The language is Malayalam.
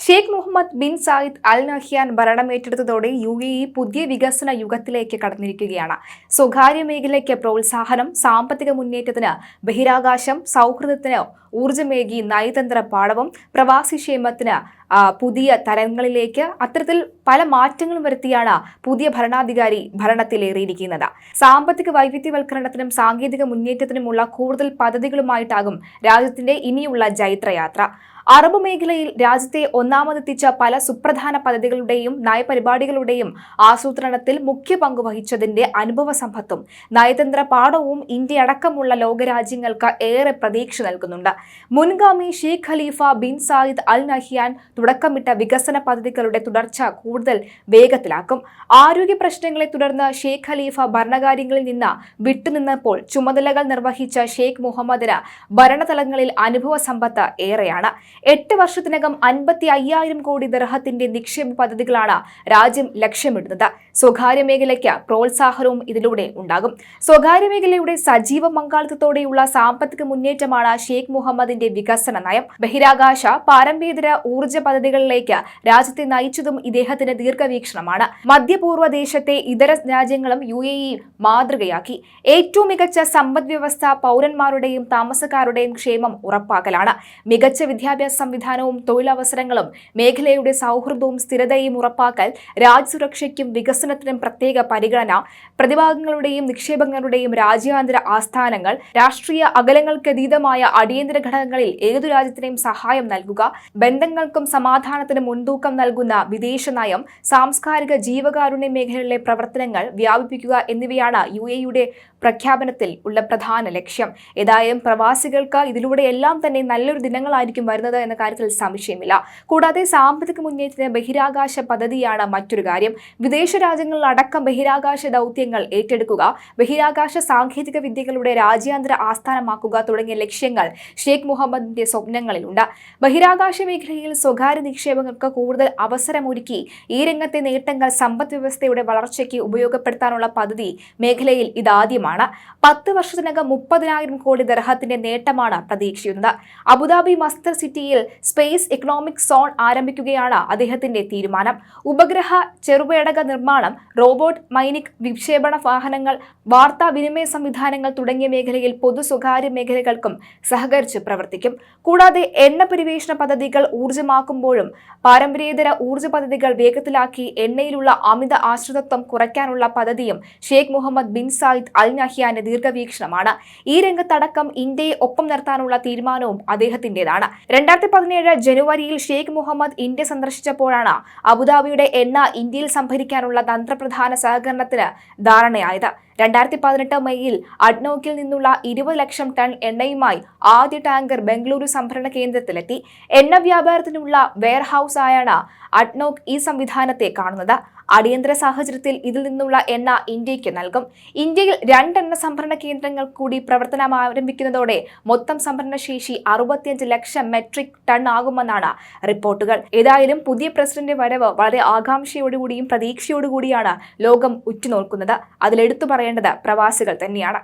Sheikh Mohammed bin Zayed Al Nahyan ഭരണമേറ്റെടുത്തതോടെ U A E പുതിയ വികസന യുഗത്തിലേക്ക് കടന്നിരിക്കുകയാണ്. സ്വകാര്യ മേഖലയ്ക്ക് പ്രോത്സാഹനം സാമ്പത്തിക മുന്നേറ്റത്തിന് ബഹിരാകാശം സൗഹൃദത്തിന് ഊർജമേകി നയതന്ത്ര പാഠവും പ്രവാസി ക്ഷേമത്തിന് പുതിയ തലങ്ങളിലേക്ക് അത്തരത്തിൽ പല മാറ്റങ്ങളും വരുത്തിയാണ് പുതിയ ഭരണാധികാരി ഭരണത്തിലേറിയിരിക്കുന്നത്. സാമ്പത്തിക വൈവിധ്യവൽക്കരണത്തിനും സാങ്കേതിക മുന്നേറ്റത്തിനുമുള്ള കൂടുതൽ പദ്ധതികളുമായിട്ടാകും രാജ്യത്തിന്റെ ഇനിയുള്ള ജൈത്രയാത്ര. അറബ് മേഖലയിൽ രാജ്യത്തെ ഒന്നാമതെത്തിച്ച പല സുപ്രധാന പദ്ധതികളുടെയും നയപരിപാടികളുടെയും ആസൂത്രണത്തിൽ മുഖ്യ പങ്ക് വഹിച്ചതിന്റെ അനുഭവ സമ്പത്തും നയതന്ത്ര പാഠവും ഇന്ത്യ അടക്കമുള്ള ലോകരാജ്യങ്ങൾക്ക് ഏറെ പ്രതീക്ഷ നൽകുന്നുണ്ട്. മുൻഗാമി Sheikh Khalifa bin Zayed Al Nahyan തുടക്കമിട്ട വികസന പദ്ധതികളുടെ തുടർച്ച കൂടുതൽ വേഗത്തിലാക്കും. ആരോഗ്യ പ്രശ്നങ്ങളെ തുടർന്ന് ഷെയ്ഖ് ഖലീഫ ഭരണകാര്യങ്ങളിൽ നിന്ന് വിട്ടുനിന്നപ്പോൾ ചുമതലകൾ നിർവഹിച്ച ഷെയ്ഖ് മുഹമ്മദിന് ഭരണതലങ്ങളിൽ അനുഭവ സമ്പത്ത് ഏറെയാണ്. എട്ട് വർഷത്തിനകം അൻപത്തി അയ്യായിരം കോടി ദർഹത്തിന്റെ നിക്ഷേപ പദ്ധതികളാണ് രാജ്യം ലക്ഷ്യമിടുന്നത്. സ്വകാര്യ മേഖലയ്ക്ക് പ്രോത്സാഹനവും ഇതിലൂടെ ഉണ്ടാകും. സ്വകാര്യ മേഖലയുടെ സജീവ പങ്കാളിത്തത്തോടെയുള്ള സാമ്പത്തിക മുന്നേറ്റമാണ് ഷെയ്ഖ് മുഹമ്മദിന്റെ വികസന നയം. ബഹിരാകാശ പാരമ്പര്യേതര ഊർജ പദ്ധതികളിലേക്ക് രാജ്യത്തെ നയിച്ചതും ഇദ്ദേഹത്തിന്റെ ദീർഘവീക്ഷണമാണ്. മധ്യപൂർവ ദേശത്തെ ഇതര രാജ്യങ്ങളും യു എ മാതൃകയാക്കി. ഏറ്റവും മികച്ച സമ്പദ് വ്യവസ്ഥ പൗരന്മാരുടെയും താമസക്കാരുടെയും ക്ഷേമം ഉറപ്പാക്കലാണ്. മികച്ച വിദ്യാഭ്യാസ സംവിധാനവും തൊഴിലവസരങ്ങളും മേഖലയുടെ സൗഹൃദവും സ്ഥിരതയും ഉറപ്പാക്കൽ രാജ്യസുരക്ഷയ്ക്കും വികസനത്തിനും പ്രത്യേക പരിഗണന പ്രതിഭാഗങ്ങളുടെയും നിക്ഷേപങ്ങളുടെയും രാജ്യാന്തര ആസ്ഥാനങ്ങൾ രാഷ്ട്രീയ അകലങ്ങൾക്കതീതമായ അടിയന്തര ഘടകങ്ങളിൽ ഏതു രാജ്യത്തിനെയും സഹായം നൽകുക ബന്ധങ്ങൾക്കും സമാധാനത്തിനും മുൻതൂക്കം നൽകുന്ന വിദേശ നയം സാംസ്കാരിക ജീവകാരുണ്യ മേഖലകളിലെ പ്രവർത്തനങ്ങൾ വ്യാപിപ്പിക്കുക എന്നിവയാണ് യു എയുടെ പ്രഖ്യാപനത്തിൽ ഉള്ള പ്രധാന ലക്ഷ്യം. ഏതായാലും പ്രവാസികൾക്ക് ഇതിലൂടെ എല്ലാം തന്നെ നല്ലൊരു ദിനങ്ങളായിരിക്കും വരുന്നത്. എന്ന കാര്യത്തിൽ സംശയമില്ല. കൂടാതെ സാമ്പത്തിക മുന്നേറ്റത്തിന് ബഹിരാകാശ പദ്ധതിയാണ് മറ്റൊരു കാര്യം. വിദേശ രാജ്യങ്ങളിലടക്കം ബഹിരാകാശ ദൗത്യങ്ങൾ ഏറ്റെടുക്കുക ബഹിരാകാശ സാങ്കേതിക വിദ്യകളുടെ രാജ്യാന്തര ആസ്ഥാനമാക്കുക തുടങ്ങിയ ലക്ഷ്യങ്ങൾ ഷെയ്ഖ് മുഹമ്മദിന്റെ സ്വപ്നങ്ങളിലുണ്ട്. ബഹിരാകാശ മേഖലയിൽ സ്വകാര്യ നിക്ഷേപങ്ങൾക്ക് കൂടുതൽ അവസരമൊരുക്കി ഈ രംഗത്തെ നേട്ടങ്ങൾ സമ്പദ് വ്യവസ്ഥയുടെ വളർച്ചയ്ക്ക് ഉപയോഗപ്പെടുത്താനുള്ള പദ്ധതി മേഖലയിൽ ഇതാദ്യമാണ്. പത്ത് വർഷത്തിനകം മുപ്പതിനായിരം കോടി ദർഹത്തിന്റെ നേട്ടമാണ് പ്രതീക്ഷിക്കുന്നത്. അബുദാബി മസ്തർ സിറ്റിയിൽ സ്പേസ് ഇക്കണോമിക് സോൺ ആരംഭിക്കുകയാണ് അദ്ദേഹത്തിന്റെ തീരുമാനം. ഉപഗ്രഹ ചെറുപേടക നിർമ്മാണം റോബോട്ട് മൈനിക് വിക്ഷേപണ വാഹനങ്ങൾ വാർത്താവിനിമയ സംവിധാനങ്ങൾ തുടങ്ങിയ മേഖലയിൽ പൊതു സ്വകാര്യ മേഖലകൾക്കും സഹകരിച്ച് പ്രവർത്തിക്കും. കൂടാതെ എണ്ണ പരിവേഷണ പദ്ധതികൾ ഊർജമാക്കുമ്പോഴും പാരമ്പര്യേതര ഊർജ പദ്ധതികൾ വേഗത്തിലാക്കി എണ്ണയിലുള്ള അമിത ആശ്രിതത്വം കുറയ്ക്കാനുള്ള പദ്ധതിയും Sheikh Mohammed bin Zayed Al നഹ്യാന്റെ ദീർഘവീക്ഷണമാണ്. ഈ രംഗത്തടക്കം ഇന്ത്യയെ ഒപ്പം നിർത്താനുള്ള തീരുമാനവും അദ്ദേഹത്തിന്റേതാണ്. രണ്ടായിരത്തി പതിനേഴ് ജനുവരിയിൽ ഷെയ്ഖ് മുഹമ്മദ് ഇന്ത്യ സന്ദർശിച്ചപ്പോഴാണ് അബുദാബിയുടെ എണ്ണ ഇന്ത്യയിൽ സംഭരിക്കാനുള്ള തന്ത്രപ്രധാന സഹകരണത്തിന് ധാരണയായത്. രണ്ടായിരത്തി പതിനെട്ട് മെയ്യിൽ അഡ്നോക്കിൽ നിന്നുള്ള ഇരുപത് ലക്ഷം ടൺ എണ്ണയുമായി ആദ്യ ടാങ്കർ ബംഗളൂരു സംഭരണ കേന്ദ്രത്തിലെത്തി. എണ്ണ വ്യാപാരത്തിനുള്ള വെയർഹൌസ് ആയാണ് അഡ്നോക്ക് ഈ സംവിധാനത്തെ കാണുന്നത്. അടിയന്തര സാഹചര്യത്തിൽ ഇതിൽ നിന്നുള്ള എണ്ണ ഇന്ത്യയ്ക്ക് നൽകും. ഇന്ത്യയിൽ രണ്ടെണ്ണ സംഭരണ കേന്ദ്രങ്ങൾ കൂടി പ്രവർത്തനം ആരംഭിക്കുന്നതോടെ മൊത്തം സംഭരണശേഷി അറുപത്തിയഞ്ച് ലക്ഷം മെട്രിക് ടൺ ആകുമെന്നാണ് റിപ്പോർട്ടുകൾ. ഏതായാലും പുതിയ പ്രസിഡന്റ് വരവ് വളരെ ആകാംക്ഷയോടുകൂടിയും പ്രതീക്ഷയോടുകൂടിയാണ് ലോകം ഉറ്റുനോക്കുന്നത്. അതിലെടുത്തു പറയേണ്ടത് പ്രവാസികൾ തന്നെയാണ്.